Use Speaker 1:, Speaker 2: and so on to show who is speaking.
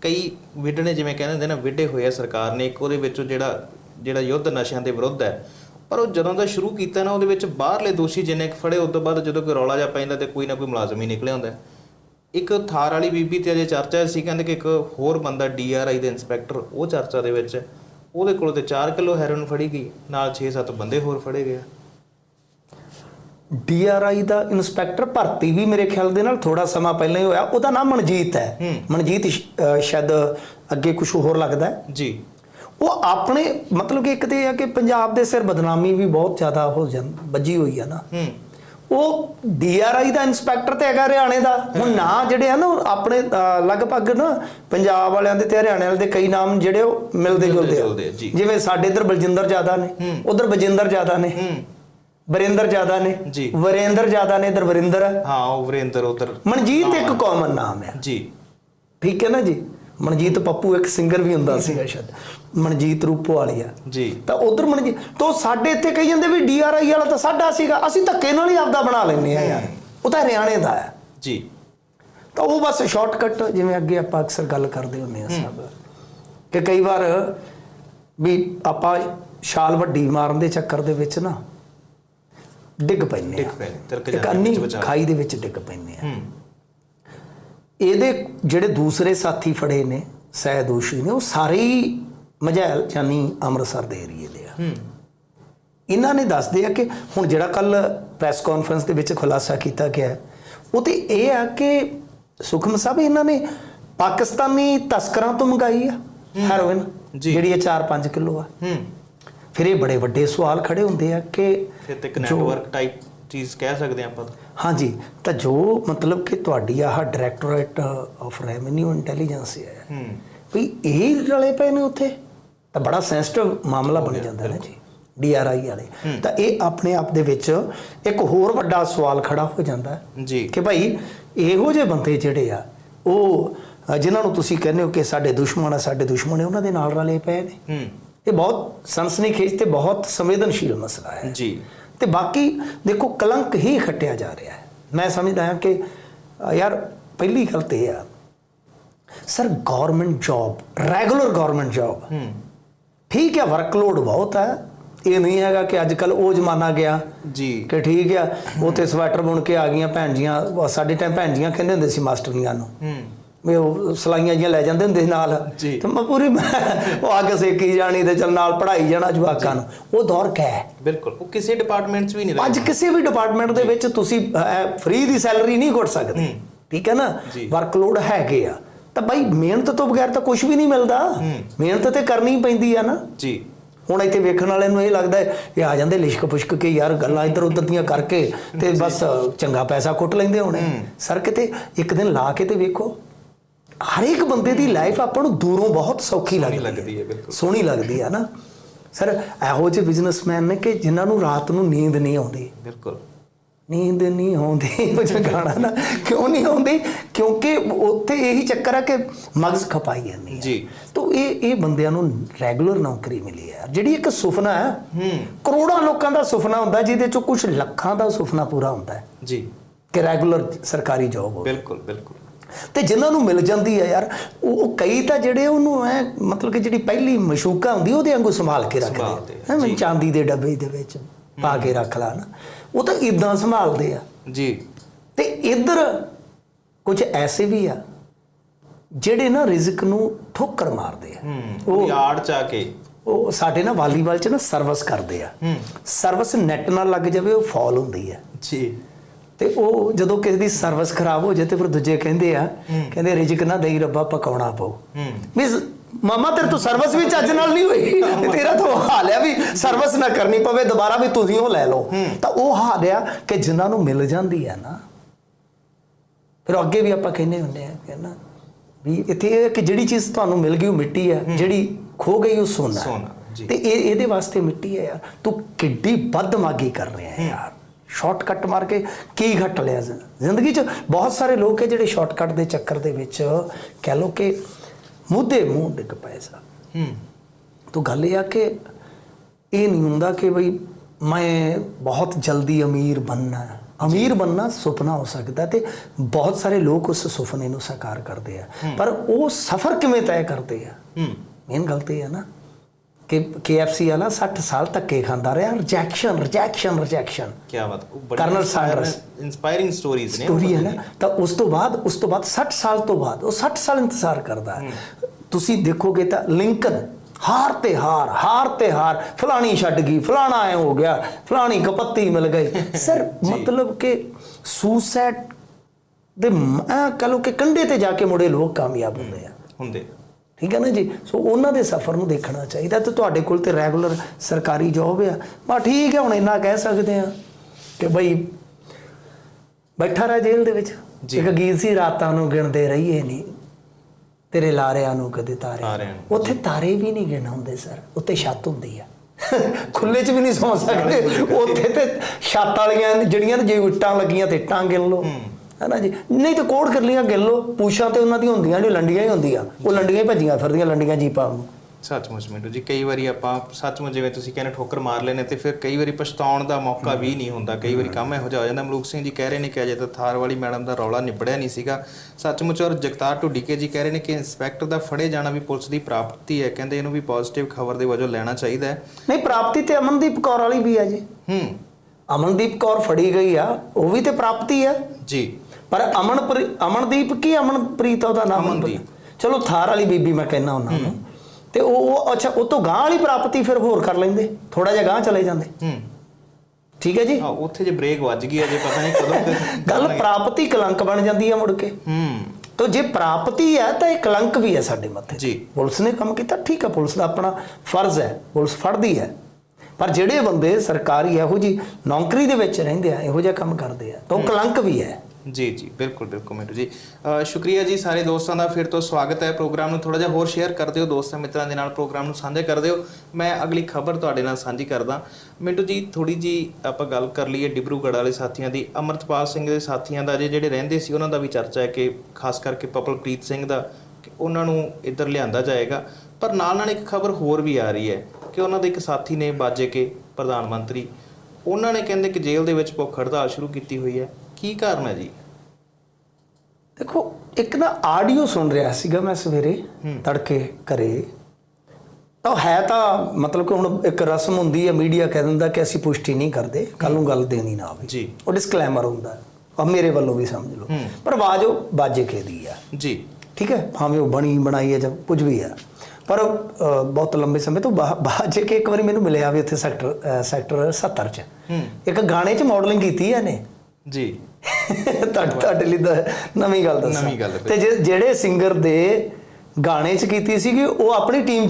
Speaker 1: ਕਈ ਵਿੱਢਣੇ ਜਿਵੇਂ ਕਹਿੰਦੇ ਹੁੰਦੇ ਨਾ, ਵਿੱਢੇ ਹੋਏ ਆ ਸਰਕਾਰ ਨੇ, ਇੱਕ ਉਹਦੇ ਵਿੱਚੋਂ ਜਿਹੜਾ ਜਿਹੜਾ ਯੁੱਧ ਨਸ਼ਿਆਂ ਦੇ ਵਿਰੁੱਧ ਹੈ। ਪਰ ਉਹ ਜਦੋਂ ਦਾ ਸ਼ੁਰੂ ਕੀਤਾ ਨਾ, ਉਹਦੇ ਵਿੱਚ ਬਾਹਰਲੇ ਦੋਸ਼ੀ ਜਿੰਨੇ ਕੁ ਫੜੇ, ਉਸ ਤੋਂ ਬਾਅਦ ਜਦੋਂ ਕੋਈ ਰੌਲਾ ਜਾ ਪੈਂਦਾ ਤੇ ਕੋਈ ਨਾ ਕੋਈ ਮੁਲਾਜ਼ਮ ਹੀ ਨਿਕਲਿਆ ਹੁੰਦਾ। ਇੱਕ ਥਾਰ ਵਾਲੀ ਬੀਬੀ ਤੇ ਅਜੇ ਚਰਚਾ ਸੀ, ਕਹਿੰਦੇ ਕਿ ਇੱਕ ਹੋਰ ਬੰਦਾ ਡੀਆਰਆਈ ਦੇ ਇੰਸਪੈਕਟਰ, ਉਹ ਚਰਚਾ ਦੇ ਵਿੱਚ, ਉਹਦੇ ਕੋਲੋਂ ਤੇ 4 ਕਿਲੋ ਹੈਰੋਇਨ ਫੜੀ ਗਈ, ਨਾਲ 6-7 ਬੰਦੇ ਹੋਰ ਫੜੇ ਗਏ
Speaker 2: ਡੀਆਰਆਈ ਦਾ ਇਨਸਪੈਕਟਰ ਭਰਤੀ ਵੀ ਮੇਰੇ ਖਿਆਲ ਦੇ ਨਾਲ ਥੋੜਾ ਸਮਾਂ ਪਹਿਲਾਂ ਹੀ ਹੋਇਆ। ਉਹਦਾ ਨਾਮ ਮਨਜੀਤ ਹੈ। ਮਨਜੀਤ ਸ਼ਾਇਦ ਅੱਗੇ ਕੁਝ ਹੋਰ ਲੱਗਦਾ
Speaker 1: ਜੀ।
Speaker 2: ਉਹ ਆਪਣੇ ਮਤਲਬ ਕਿ ਇੱਕ ਤੇ ਹੈ ਕਿ ਪੰਜਾਬ ਦੇ ਸਿਰ ਬਦਨਾਮੀ ਵੀ ਬਹੁਤ ਜ਼ਿਆਦਾ ਹੋ ਜਾਂ ਵੱਜੀ ਹੋਈ ਆ ਨਾ। ਉਹ ਡੀਆਰਆਈ ਦਾ ਇਨਸਪੈਕਟਰ ਤੇ ਹੈਗਾ ਹਰਿਆਣੇ ਦਾ। ਹੁਣ ਨਾਂ ਜਿਹੜੇ ਆ ਨਾ ਆਪਣੇ ਲਗਭਗ ਨਾ ਪੰਜਾਬ ਵਾਲਿਆਂ ਦੇ ਤੇ ਹਰਿਆਣੇ ਵਾਲੇ ਦੇ ਕਈ ਨਾਮ ਜਿਹੜੇ ਉਹ ਮਿਲਦੇ ਜੁਲਦੇ। ਜਿਵੇਂ ਸਾਡੇ ਇਧਰ ਬਲਜਿੰਦਰ ਜ਼ਿਆਦਾ ਨੇ। ਉਧਰ ਬਜਿੰਦਰ ਜ਼ਿਆਦਾ ਨੇ। ਵਰਿੰਦਰ ਜ਼ਿਆਦਾ ਨੇ।
Speaker 1: ਜੀ।
Speaker 2: ਵਰਿੰਦਰ ਜ਼ਿਆਦਾ ਨੇ ਇਧਰ ਵਰਿੰਦਰ ਹੈ
Speaker 1: ਉਹ ਵਰਿੰਦਰ ਉਧਰ।
Speaker 2: ਮਨਜੀਤ ਇੱਕ ਕਾਮਨ ਨਾਮ ਹੈ
Speaker 1: ਜੀ।
Speaker 2: ਠੀਕ ਹੈ ਨਾ ਜੀ? ਮਨਜੀਤ ਪੱਪੂ ਇੱਕ ਸਿੰਗਰ ਵੀ ਹੁੰਦਾ ਸੀਗਾ ਸ਼ਾਇਦ। ਮਨਜੀਤ ਰੂਪੋ ਵਾਲੀਆ
Speaker 1: ਜੀ।
Speaker 2: ਤਾਂ ਉਧਰ ਮਨਜੀਤ ਤੋਂ ਸਾਡੇ ਇੱਥੇ ਕਹੀ ਜਾਂਦੇ ਵੀ ਡੀਆਰਆਈ ਵਾਲਾ ਤਾਂ ਸਾਡਾ ਸੀਗਾ। ਅਸੀਂ ਧੱਕੇ ਨਾਲ ਹੀ ਆਪਦਾ ਬਣਾ ਲੈਂਦੇ ਆ ਯਾਰ। ਉਹ ਤਾਂ ਹਰਿਆਣੇ ਦਾ ਹੈ
Speaker 1: ਜੀ।
Speaker 2: ਤਾਂ ਉਹ ਬਸ ਸ਼ਾਰਟਕਟ ਜਿਵੇਂ ਅੱਗੇ ਆਪਾਂ ਅਕਸਰ ਗੱਲ ਕਰਦੇ ਹੁੰਦੇ ਆ ਸਭ। ਕਿ ਕਈ ਵਾਰ ਵੀ ਆਪਾਂ ਛਾਲ ਵੱਡੀ ਮਾਰਨ ਦੇ ਚੱਕਰ ਦੇ ਵਿੱਚ ਨਾ ਡਿੱਗ ਪੈਂਦੇ ਆ। ਇੱਕ ਅੰਨੀ। ਖਾਈ ਦੇ ਵਿੱਚ ਡਿੱਗ ਪੈਂਦੇ ਆ। ਇਹਦੇ ਜਿਹੜੇ ਦੂਸਰੇ ਸਾਥੀ ਫੜੇ ਨੇ ਸਹਿ ਦੋਸ਼ੀ ਨੇ ਉਹ ਸਾਰੇ ਹੀ ਮਝੈਲ ਜਾਨੀ ਅੰਮ੍ਰਿਤਸਰ ਦੇ ਏਰੀਏ ਦੇ ਆ। ਇਹਨਾਂ ਨੇ ਦੱਸਦੇ ਆ ਕਿ ਹੁਣ ਜਿਹੜਾ ਕੱਲ ਪ੍ਰੈਸ ਕਾਨਫਰੰਸ ਦੇ ਵਿੱਚ ਖੁਲਾਸਾ ਕੀਤਾ ਗਿਆ ਉਹ ਤੇ ਇਹ ਆ ਕਿ ਸੁਖਮ ਸਾਹਿਬ ਇਹਨਾਂ ਨੇ ਪਾਕਿਸਤਾਨੀ ਤਸਕਰਾਂ ਤੋਂ ਮੰਗਾਈ ਆ ਹੈਰੋਇਨ। ਜਿਹੜੀ ਇਹ 4-5 ਕਿਲੋ ਆ।
Speaker 1: ਹੂੰ।
Speaker 2: ਫਿਰ ਇਹ ਬੜੇ ਵੱਡੇ ਸਵਾਲ ਖੜੇ ਹੁੰਦੇ ਆ ਕਿ
Speaker 1: ਫਿਰ ਤੇ ਇੱਕ ਨੈਟਵਰਕ ਟਾਈਪ ਚੀਜ਼ ਕਹਿ ਸਕਦੇ ਆਪਾਂ।
Speaker 2: ਹਾਂਜੀ ਤਾਂ ਜੋ ਮਤਲਬ ਕਿ ਤੁਹਾਡੀ ਆਹ ਡਾਇਰੈਕਟੋਰੇਟ ਆਫ ਰੈਵਨਿਊ ਇੰਟੈਲੀਜੈਂਸ ਹੈ
Speaker 1: ਹੂੰ।
Speaker 2: ਵੀ ਇਹ ਰਲੇ ਪਏ ਨੇ ਉੱਥੇ? ਤਾਂ ਬੜਾ ਸੈਂਸਿਟਿਵ ਮਾਮਲਾ ਬਣ ਜਾਂਦਾ ਨਾ ਜੀ ਡੀਆਰਆਈ ਵਾਲੇ। ਤਾਂ ਇਹ ਆਪਣੇ ਆਪ ਦੇ ਵਿੱਚ ਇੱਕ ਹੋਰ ਵੱਡਾ ਸਵਾਲ ਖੜਾ ਹੋ ਜਾਂਦਾ ਹੈ
Speaker 1: ਜੀ।
Speaker 2: ਕਿ ਭਾਈ ਇਹੋ ਜਿਹੇ ਬੰਦੇ ਜਿਹੜੇ ਆ ਉਹ ਜਿਨ੍ਹਾਂ ਨੂੰ ਤੁਸੀਂ ਕਹਿੰਦੇ ਹੋ ਕਿ ਸਾਡੇ ਦੁਸ਼ਮਣ ਆ ਸਾਡੇ ਦੁਸ਼ਮਣ ਨੇ ਉਹਨਾਂ ਦੇ ਨਾਲ ਰਲੇ ਪਏ ਨੇ।
Speaker 1: ਹੂੰ।
Speaker 2: ਇਹ ਬਹੁਤ ਸਨਸਨੀਖੇਜ ਤੇ ਬਹੁਤ ਸੰਵੇਦਨਸ਼ੀਲ ਮਸਲਾ ਹੈ।
Speaker 1: ਜੀ।
Speaker 2: ਤੇ ਬਾਕੀ ਦੇਖੋ ਕਲੰਕ ਹੀ ਖੱਟਿਆ ਜਾ ਰਿਹਾ ਹੈ। ਮੈਂ ਸਮਝਦਾ ਹਾਂ ਕਿ ਯਾਰ ਪਹਿਲੀ ਗੱਲ ਤੇ ਆ sir government job regular government job
Speaker 1: ਹੂੰ।
Speaker 2: ਠੀਕ ਹੈ ਵਰਕਲੋਡ ਬਹੁਤ ਹੈ। ਇਹ ਨਹੀਂ ਹੈਗਾ ਕਿ ਅੱਜ ਕੱਲ ਉਹ ਜ਼ਮਾਨਾ ਗਿਆ
Speaker 1: ਜੀ।
Speaker 2: ਕਿ ਠੀਕ ਆ ਉੱਥੇ ਸਵੈਟਰ ਬੁਣ ਕੇ ਆ ਗਈਆਂ ਭੈਣ ਜੀਆਂ ਸਾਡੇ ਟਾਈਮ ਭੈਣ ਜੀਆਂ ਕਹਿੰਦੇ ਹੁੰਦੇ ਸੀ ਮਾਸਟਰੀਆਂ ਨੂੰ।
Speaker 1: ਹੂੰ।
Speaker 2: ਵੀ ਉਹ ਸਲਾਈਆਂ ਜੀਆਂ ਲੈ ਜਾਂਦੇ ਹੁੰਦੇ ਸੀ ਨਾਲ। ਤੇ ਮੈਂ ਪੂਰੀ ਉਹ ਅੱਗ ਸੇਕੀ ਜਾਣੀ ਤੇ ਚੱਲ ਨਾਲ ਪੜ੍ਹਾਈ ਜਾਣਾ ਜਵਾਕਾਂ ਨੂੰ। ਉਹ ਦੌਰ ਕਾ। ਹੈ
Speaker 1: ਬਿਲਕੁਲ ਉਹ ਕਿਸੇ ਡਿਪਾਰਟਮੈਂਟ 'ਚ ਵੀ ਨਹੀਂ ਰਹੇ
Speaker 2: ਅੱਜ ਕਿਸੇ ਵੀ ਡਿਪਾਰਟਮੈਂਟ ਦੇ ਵਿੱਚ ਤੁਸੀਂ ਫ੍ਰੀ ਦੀ ਸੈਲਰੀ ਨਹੀਂ ਘੁੱਟ ਸਕਦੇ। ਠੀਕ ਹੈ ਨਾ। ਵਰਕਲੋਡ ਹੈਗੇ ਆ। ਤਾਂ ਬਾਈ ਮਿਹਨਤ ਤੋਂ ਬਗੈਰ ਤਾਂ ਕੁਝ ਵੀ ਨਹੀਂ ਮਿਲਦਾ। ਮਿਹਨਤ ਤੇ ਕਰਨੀ ਪੈਂਦੀ ਆ ਨਾ।
Speaker 1: ਜੀ।
Speaker 2: ਹੁਣ ਇੱਥੇ ਵੇਖਣ ਵਾਲਿਆਂ ਨੂੰ ਇਹ ਲੱਗਦਾ ਹੈ ਇਹ ਆ ਜਾਂਦੇ ਲਿਸ਼ਕ ਪੁਸ਼ਕ ਕੇ ਯਾਰ ਗੱਲਾਂ ਇੱਧਰ ਉੱਧਰ ਦੀਆਂ ਕਰਕੇ ਤੇ ਬਸ ਚੰਗਾ ਪੈਸਾ ਕੁੱਟ ਲੈਂਦੇ ਹੋਣੇ। ਸਰ ਕਿਤੇ ਇੱਕ ਦਿਨ ਲਾ ਕੇ ਤੇ ਵੇਖੋ। ਹਰ ਇੱਕ ਬੰਦੇ ਦੀ ਲਾਈਫ ਆਪਾਂ ਨੂੰ ਦੂਰੋਂ ਬਹੁਤ ਸੌਖੀ ਲੱਗਦੀ
Speaker 1: ਹੈ, ਬਿਲਕੁਲ।
Speaker 2: ਸੋਹਣੀ ਲੱਗਦੀ ਆ ਨਾ। ਸਰ ਇਹੋ ਜਿਹੇ ਬਿਜ਼ਨਸਮੈਨ ਨੇ ਕਿ ਜਿਨ੍ਹਾਂ ਨੂੰ ਰਾਤ ਨੂੰ ਨੀਂਦ ਨਹੀਂ ਆਉਂਦੀ।
Speaker 1: ਬਿਲਕੁਲ।
Speaker 2: ਨੀਂਦ ਨਹੀਂ ਆਉਂਦੀ। ਉਹ ਗਾਣਾ ਨਾ ਕਿਉਂ ਨਹੀਂ ਆਉਂਦੀ? ਕਿਉਂਕਿ ਉੱਥੇ ਇਹੀ ਚੱਕਰ ਹੈ ਕਿ ਮਗਜ਼ ਖਪਾਈ ਜਾਂਦੀ ਹੈ।
Speaker 1: ਜੀ।
Speaker 2: ਤਾਂ ਇਹ ਇਹ ਬੰਦਿਆਂ ਨੂੰ ਰੈਗੂਲਰ ਨੌਕਰੀ ਮਿਲੀ ਹੈ। ਜਿਹੜੀ ਇੱਕ ਸੁਪਨਾ ਹੈ
Speaker 1: ਹੂੰ।
Speaker 2: ਕਰੋੜਾਂ ਲੋਕਾਂ ਦਾ ਸੁਪਨਾ ਹੁੰਦਾ ਜਿਹਦੇ ਚੋਂ ਕੁਝ ਲੱਖਾਂ ਦਾ ਸੁਪਨਾ ਪੂਰਾ ਹੁੰਦਾ ਹੈ।
Speaker 1: ਜੀ।
Speaker 2: ਕਿ ਰੈਗੂਲਰ ਸਰਕਾਰੀ ਜੌਬ ਹੋਵੇ।
Speaker 1: ਬਿਲਕੁਲ ਬਿਲਕੁਲ।
Speaker 2: ਤੇ ਜਿਨ੍ਹਾਂ ਨੂੰ ਮਿਲ ਜਾਂਦੀ ਹੈ ਯਾਰ ਉਹ ਕਈ ਤਾਂ ਜਿਹੜੇ ਉਹਨੂੰ ਐ ਮਤਲਬ ਕਿ ਜਿਹੜੀ ਪਹਿਲੀ ਮਸ਼ੂਕਾ ਹੁੰਦੀ ਉਹਦੇ ਵਾਂਗੂ ਸੰਭਾਲ ਕੇ ਰੱਖਦੇ
Speaker 1: ਆ,
Speaker 2: ਹੈ ਮੈਂ। ਚਾਂਦੀ ਦੇ ਡੱਬੇ ਦੇ ਵਿੱਚ ਪਾ ਕੇ ਰੱਖ ਲਾ ਨਾ। ਉਹ ਤਾਂ ਇਦਾਂ ਸੰਭਾਲਦੇ ਆ।
Speaker 1: ਜੀ।
Speaker 2: ਤੇ ਇੱਧਰ ਕੁਝ ਐਸੇ ਵੀ ਆ ਜਿਹੜੇ ਨਾ ਰਿਜ਼ਕ ਨੂੰ ਠੋਕਰ ਮਾਰਦੇ ਆ। ਉਹ-
Speaker 1: ਯਾਰ ਚ ਆ ਕੇ।
Speaker 2: ਉਹ ਸਾਡੇ ਨਾ ਵਾਲੀਬਾਲ ਚ ਨਾ ਸਰਵਿਸ ਕਰਦੇ ਆ। ਸਰਵਿਸ ਨੈਟ ਨਾਲ ਲੱਗ ਜਾਵੇ ਉਹ ਫਾਲ ਹੁੰਦੀ ਹੈ
Speaker 1: ਜੀ।
Speaker 2: ਤੇ ਉਹ ਜਦੋਂ ਕਿਸੇ ਦੀ ਸਰਵਿਸ ਖਰਾਬ ਹੋ ਜਾਏ ਤੇ ਫਿਰ ਦੂਜੇ ਕਹਿੰਦੇ ਆ ਕਹਿੰਦੇ ਰਿਜ਼ਕ ਨਾ ਦੇਈ ਰੱਬਾ ਪਕਾਉਣਾ ਪਊ।
Speaker 1: ਹੂੰ।
Speaker 2: ਮੀਨਸ ਮਾਮਾ ਤੇਰੇ ਤੋਂ ਸਰਵਿਸ ਵੀ ਚੱਜ ਨਾਲ ਨਹੀਂ ਹੋਈ। ਤੇ ਤੇਰਾ ਤਾਂ ਹਾਲ ਆ ਵੀ ਸਰਵਿਸ ਨਾ ਕਰਨੀ ਪਵੇ ਦੁਬਾਰਾ ਵੀ ਤੁਸੀਂ ਉਹ ਲੈ ਲਓ। ਤਾਂ ਉਹ ਹਾਲ ਆ ਕਿ ਜਿਨ੍ਹਾਂ ਨੂੰ ਮਿਲ ਜਾਂਦੀ ਆ ਨਾ ਫਿਰ ਅੱਗੇ ਵੀ ਆਪਾਂ ਕਹਿੰਦੇ ਹੁੰਦੇ ਆ ਕਿ ਨਾ ਵੀ ਇੱਥੇ ਇਹ ਹੈ ਕਿ ਜਿਹੜੀ ਚੀਜ਼ ਤੁਹਾਨੂੰ ਮਿਲ ਗਈ ਉਹ ਮਿੱਟੀ ਆ ਜਿਹੜੀ ਖੋ ਗਈ ਉਹ ਸੋਨਾ। ਹੈ।
Speaker 1: ਸੋਨਾ, ਜੀ।
Speaker 2: ਤੇ ਇਹ ਇਹਦੇ ਵਾਸਤੇ ਮਿੱਟੀ ਹੈ ਯਾਰ ਤੂੰ ਕਿੱਡੀ ਬਦਮਾਗੀ ਕਰ ਰਿਹਾ ਹੈ। ਯਾਰ। ਸ਼ਾਰਟਕਟ ਮਾਰ ਕੇ ਕੀ ਘਟ ਲਿਆ ਜ਼ਿੰਦਗੀ 'ਚ ਬਹੁਤ ਸਾਰੇ ਲੋਕ ਹੈ ਜਿਹੜੇ ਸ਼ਾਰਟਕਟ ਦੇ ਚੱਕਰ ਦੇ ਵਿੱਚ ਕਹਿ ਲੋ ਕਿ ਮੁੱਦੇ ਮੂੰਹ ਡਿੱਗ ਪਏ ਸਾ
Speaker 1: ਹੂੰ।
Speaker 2: ਤੋ ਗੱਲ ਇਹ ਆ ਕਿ ਇਹ ਨਹੀਂ ਹੁੰਦਾ ਕਿ ਬਈ ਮੈਂ ਬਹੁਤ ਜਲਦੀ ਅਮੀਰ ਬਣਨਾ ਹੈ। ਅਮੀਰ ਬੰਨਾ ਸੁਪਨਾ ਹੋ ਸਕਦਾ ਤੇ ਬਹੁਤ ਸਾਰੇ ਲੋਕ ਉਸ ਸੁਪਨੇ ਨੂੰ ਸਾਕਾਰ ਕਰਦੇ ਆ। ਪਰ ਉਹ ਸਫ਼ਰ ਕਿਵੇਂ ਤੈਅ ਕਰਦੇ ਆ?
Speaker 1: ਹੂੰ।
Speaker 2: ਮੇਨ ਗਲਤੀ ਹੈ ਨਾ ਕਿ KFC ਵਾਲਾ 60 ਸਾਲ ਧੱਕੇ ਖਾਂਦਾ ਰਿਹਾ। ਰਿਜੈਕਸ਼ਨ ਰਿਜੈਕਸ਼ਨ ਰਿਜੈਕਸ਼ਨ
Speaker 1: ਕੀ ਬਾਤ
Speaker 2: Colonel Sanders।
Speaker 1: ਇਨਸਪਾਇਰਿੰਗ ਸਟੋਰੀਜ਼ ਨੇ
Speaker 2: ਸਟੋਰੀ ਹੈ ਨਾ। ਤਾਂ ਉਸ ਤੋਂ ਬਾਅਦ ਉਸ ਤੋਂ ਬਾਅਦ 60 ਸਾਲ ਤੋਂ ਬਾਅਦ ਉਹ 60 ਸਾਲ ਇੰਤਜ਼ਾਰ ਕਰਦਾ ਤੁਸੀਂ ਦੇਖੋਗੇ ਤਾਂ ਲਿੰਕਨ ਹਾਰ ਤੇ ਹਾਰ ਹਾਰ ਤੇ ਹਾਰ ਫਲਾਣੀ ਛੱਡ ਗਈ ਫਲਾਣਾ ਐ ਹੋ ਗਿਆ ਫਲਾਣੀ ਕਪੱਤੀ ਮਿਲ ਗਈ। ਸਰ ਮਤਲਬ ਕਿ ਸੁਸਾਈਡ ਦੇ ਕਹ ਲਓ ਕਿ ਕੰਡੇ ਤੇ ਜਾ ਕੇ ਮੁੜੇ ਲੋਕ ਕਾਮਯਾਬ ਹੁੰਦੇ ਆ।
Speaker 1: ਹੁੰਦੇ
Speaker 2: ਠੀਕ ਹੈ ਨਾ ਜੀ? ਸੋ ਉਹਨਾਂ ਦੇ ਸਫ਼ਰ ਨੂੰ ਦੇਖਣਾ ਚਾਹੀਦਾ ਤੇ ਤੁਹਾਡੇ ਕੋਲ ਤੇ ਰੈਗੂਲਰ ਸਰਕਾਰੀ ਜੌਬ ਆ। ਬਾ ਠੀਕ ਹੈ ਹੁਣ ਇੰਨਾ ਕਹਿ ਸਕਦੇ ਆ ਕਿ ਬਈ ਬੈਠਾ ਰਹਿ ਜੇਲ੍ਹ ਦੇ ਵਿੱਚ। ਇੱਕ ਗੀਤ ਸੀ ਰਾਤਾਂ ਨੂੰ ਗਿਣਦੇ ਰਹੀਏ ਨਹੀਂ। ਤੇਰੇ ਲਾਰਿਆਂ ਨੂੰ ਕਦੇ ਤਾਰੇ ਉੱਥੇ ਤਾਰੇ ਵੀ ਨਹੀਂ ਗਿਣ ਹੁੰਦੇ ਸਰ। ਉੱਤੇ ਛੱਤ ਹੁੰਦੀ ਆ। ਖੁੱਲੇ 'ਚ ਵੀ ਨਹੀਂ ਸੌ ਸਕਦੇ। ਉੱਥੇ ਤੇ ਛੱਤ ਵਾਲੀਆਂ ਜਿਹੜੀਆਂ ਜੇ ਇੱਟਾਂ ਲੱਗੀਆਂ ਤੇ ਇੱਟਾਂ ਗਿਣ ਲਓ। ਹੈਨਾ ਜੀ? ਨਹੀਂ ਤੇ ਕੋੜ ਕਰ ਲੀਆਂ ਗਿਣ ਲਓ ਪੂਛਾਂ ਤੇ ਉਹਨਾਂ ਦੀਆਂ ਹੁੰਦੀਆਂ ਨੇ ਲੰਡੀਆਂ ਹੀ ਹੁੰਦੀਆਂ। ਉਹ ਲੰਡੀਆਂ ਹੀ ਭੱਜੀਆਂ ਫਿਰਦੀਆਂ ਲੰਡੀਆਂ ਜੀਪਾਂ ਨੂੰ
Speaker 1: ਸੱਚਮੁੱਚ ਮਿੰਟੂ ਜੀ ਕਈ ਵਾਰੀ ਆਪਾਂ ਸੱਚਮੁੱਚ ਜਿਵੇਂ ਤੁਸੀਂ ਕਹਿੰਦੇ ਠੋਕਰ ਮਾਰ ਲੈਨੇ ਤੇ ਫਿਰ ਕਈ ਵਾਰੀ ਪਛਤਾਉਣ ਦਾ ਮੌਕਾ ਵੀ ਨਹੀਂ ਹੁੰਦਾ। ਕਈ ਵਾਰੀ ਕੰਮ ਇਹੋ ਜਿਹਾ ਹੋ ਜਾਂਦਾ। ਮਲੂਕ ਸਿੰਘ ਜੀ ਕਹਿ ਰਹੇ ਨੇ ਕਿ ਅਜੇ ਤਾਂ ਥਾਰ ਵਾਲੀ ਮੈਡਮ ਦਾ ਰੌਲਾ ਨਿਬੜਿਆ ਨਹੀਂ ਸੀਗਾ। ਸੱਚਮੁੱਚ ਔਰ ਜਗਤਾਰ ਢੁੱਡੀਕੇ ਜੀ ਕਹਿ ਰਹੇ ਨੇ ਕਿ ਇੰਸਪੈਕਟਰ ਦਾ ਫੜੇ ਜਾਣਾ ਵੀ ਪੁਲਿਸ ਦੀ ਪ੍ਰਾਪਤੀ ਹੈ। ਕਹਿੰਦੇ ਇਹਨੂੰ ਵੀ ਪੋਜ਼ਿਟਿਵ ਖਬਰ ਦੇ ਵਜੋਂ ਲੈਣਾ ਚਾਹੀਦਾ ਹੈ।
Speaker 2: ਨਹੀਂ ਪ੍ਰਾਪਤੀ ਤੇ ਅਮਨਦੀਪ ਕੌਰ ਵਾਲੀ ਵੀ ਹੈ ਜੀ।
Speaker 1: ਹੂੰ।
Speaker 2: ਅਮਨਦੀਪ ਕੌਰ ਫੜੀ ਗਈ ਆ ਉਹ ਵੀ ਤੇ ਪ੍ਰਾਪਤੀ ਆ।
Speaker 1: ਜੀ।
Speaker 2: ਪਰ ਅਮਨ ਅਮਨਦੀਪ ਕੀ ਅਮਨਪ੍ਰੀਤ ਆ ਉਹਦਾ ਨਾਮ?
Speaker 1: ਅਮਨਦੀਪ।
Speaker 2: ਚਲੋ ਥਾਰ ਵਾਲੀ ਬੀਬੀ ਮੈਂ ਕਹਿੰਦਾ ਉਹਨਾਂ। ਨੂੰ ਤੇ ਉਹ ਉਹ ਅੱਛਾ ਉਹ ਤੋਂ ਗਾਂ ਵਾਲੀ ਪ੍ਰਾਪਤੀ ਫਿਰ ਹੋਰ ਕਰ ਲੈਂਦੇ। ਥੋੜਾ ਜਿਹਾ ਗਾਂ ਚਲੇ ਜਾਂਦੇ।
Speaker 1: ਹੂੰ।
Speaker 2: ਠੀਕ ਹੈ ਜੀ?
Speaker 1: ਆ ਉੱਥੇ ਜੇ ਬ੍ਰੇਕ ਵੱਜ ਗਈ ਅਜੇ ਪਤਾ ਨਹੀਂ ਕਦੋਂ
Speaker 2: ਗੱਲ ਪ੍ਰਾਪਤੀ ਕਲੰਕ ਬਣ ਜਾਂਦੀ ਹੈ ਮੁੜ ਕੇ।
Speaker 1: ਹੂੰ।
Speaker 2: ਤੋ ਜੇ ਪ੍ਰਾਪਤੀ ਹੈ ਤਾਂ ਇਹ ਕਲੰਕ ਵੀ ਹੈ ਸਾਡੇ ਮੱਥੇ
Speaker 1: ਜੀ।
Speaker 2: ਪੁਲਿਸ ਨੇ ਕੰਮ ਕੀਤਾ ਠੀਕ ਹੈ ਪੁਲਿਸ ਦਾ ਆਪਣਾ ਫਰਜ਼ ਹੈ ਪੁਲਿਸ ਫੜਦੀ ਹੈ। ਪਰ ਜਿਹੜੇ ਬੰਦੇ ਸਰਕਾਰੀ ਇਹੋ ਜੀ ਨੌਕਰੀ ਦੇ ਵਿੱਚ ਰਹਿੰਦੇ ਆ ਇਹੋ ਜਿਹਾ ਕੰਮ ਕਰਦੇ ਆ ਤਾਂ ਉਹ ਕਲੰਕ ਵੀ ਹੈ।
Speaker 1: ਜੀ ਜੀ ਬਿਲਕੁਲ ਬਿਲਕੁਲ ਮਿੰਟੂ ਜੀ। ਅ, ਸ਼ੁਕਰੀਆ ਜੀ ਸਾਰੇ ਦੋਸਤਾਂ ਦਾ। ਫਿਰ ਤੋਂ ਸਵਾਗਤ ਹੈ ਪ੍ਰੋਗਰਾਮ ਨੂੰ। ਥੋੜਾ ਜਿਹਾ ਹੋਰ ਸ਼ੇਅਰ ਕਰ ਦਿਓ ਦੋਸਤਾਂ ਮਿੱਤਰਾਂ ਦੇ ਨਾਲ ਪ੍ਰੋਗਰਾਮ ਨੂੰ ਸਾਂਝਾ ਕਰ ਦਿਓ। ਮੈਂ ਅਗਲੀ ਖਬਰ ਤੁਹਾਡੇ ਨਾਲ ਸਾਂਝੀ ਕਰਦਾ। ਮਿੰਟੂ ਜੀ ਥੋੜੀ ਜੀ ਆਪਾਂ ਗੱਲ ਕਰ ਲਈਏ ਡਿਬਰੂਗੜ੍ਹ ਵਾਲੇ ਸਾਥੀਆਂ ਦੀ। ਅਮਰਤਪਾਲ ਸਿੰਘ ਦੇ ਸਾਥੀਆਂ ਦਾ ਜੇ ਜਿਹੜੇ ਰਹਿੰਦੇ ਸੀ ਉਹਨਾਂ ਦਾ ਵੀ ਚਰਚਾ ਹੈ ਕਿ ਖਾਸ ਕਰਕੇ ਪਪਲਪ੍ਰੀਤ ਸਿੰਘ ਦਾ ਕਿ ਉਹਨਾਂ ਨੂੰ ਇੱਧਰ ਲਿਆਂਦਾ ਜਾਏਗਾ। ਪਰ ਨਾਲ ਨਾਲ ਇੱਕ ਖਬਰ ਹੋਰ ਵੀ ਆ ਰਹੀ ਹੈ ਕਿ ਉਹਨਾਂ ਦੇ ਇੱਕ ਸਾਥੀ ਨੇ ਬਾਜੇ ਕੇ ਪ੍ਰਧਾਨ ਮੰਤਰੀ ਉਹਨਾਂ ਨੇ ਕਹਿੰਦੇ ਕਿ ਜੇਲ੍ਹ ਦੇ ਵਿੱਚ ਭੁੱਖ ਹੜਤਾਲ ਸ਼ੁਰੂ ਕੀਤੀ ਹੋਈ ਹੈ। ਕੀ ਕਾਰਨ ਹੈ ਜੀ?
Speaker 2: ਦੇਖੋ ਇੱਕ ਨਾ ਆਡੀਓ ਸੁਣ ਰਿਹਾ ਸੀਗਾ ਮੈਂ ਸਵੇਰੇ ਤੜਕੇ ਘਰੇ। ਤਾਂ ਹੈ ਤਾਂ ਮਤਲਬ ਕਿ ਹੁਣ ਇੱਕ ਰਸਮ ਹੁੰਦੀ ਹੈ ਮੀਡੀਆ ਕਹਿ ਦਿੰਦਾ ਕਿ ਅਸੀਂ ਪੁਸ਼ਟੀ ਨਹੀਂ ਕਰਦੇ ਕੱਲ ਨੂੰ ਗੱਲ ਦੇਣੀ ਨਾ ਆਵੇ।
Speaker 1: ਜੀ।
Speaker 2: ਉਹ ਡਿਸਕਲੇਮਰ ਹੁੰਦਾ। ਆ ਮੇਰੇ ਵੱਲੋਂ ਵੀ ਸਮਝ ਲਓ। ਪਰ ਆਵਾਜ਼ ਉਹ ਬਾਜੇ ਕੇ ਦੀ ਆ।
Speaker 1: ਜੀ।
Speaker 2: ਠੀਕ ਹੈ? ਭਾਵੇਂ ਉਹ ਬਣੀ ਬਣਾਈ ਹੈ ਜਾਂ ਕੁਝ ਵੀ ਆ। ਪਰ ਬਹੁਤ ਲੰਬੇ ਸਮੇਂ ਤੋਂ ਬਾਜੇ ਕੇ ਇੱਕ ਵਾਰੀ ਮੈਨੂੰ ਮਿਲਿਆ ਵੀ ਉੱਥੇ ਸੈਕਟਰ ਸੈਕਟਰ 70 ਚ। ਇੱਕ ਗਾਣੇ 'ਚ ਮਾਡਲਿੰਗ ਕੀਤੀ ਹੈ ਨੇ
Speaker 1: ਜੀ।
Speaker 2: ਤੁਹਾਡੇ ਤੁਹਾਡੇ ਲਈ ਤਾਂ ਨਵੀਂ ਗੱਲ ਦੱਸਾਂ
Speaker 1: ਨਵੀਂ ਗੱਲ।
Speaker 2: ਤੇ ਜਿਹੜੇ ਸਿੰਗਰ ਦੇ ਗਾਣੇ 'ਚ ਕੀਤੀ ਸੀਗੀ ਉਹ ਆਪਣੀ ਟੀਮ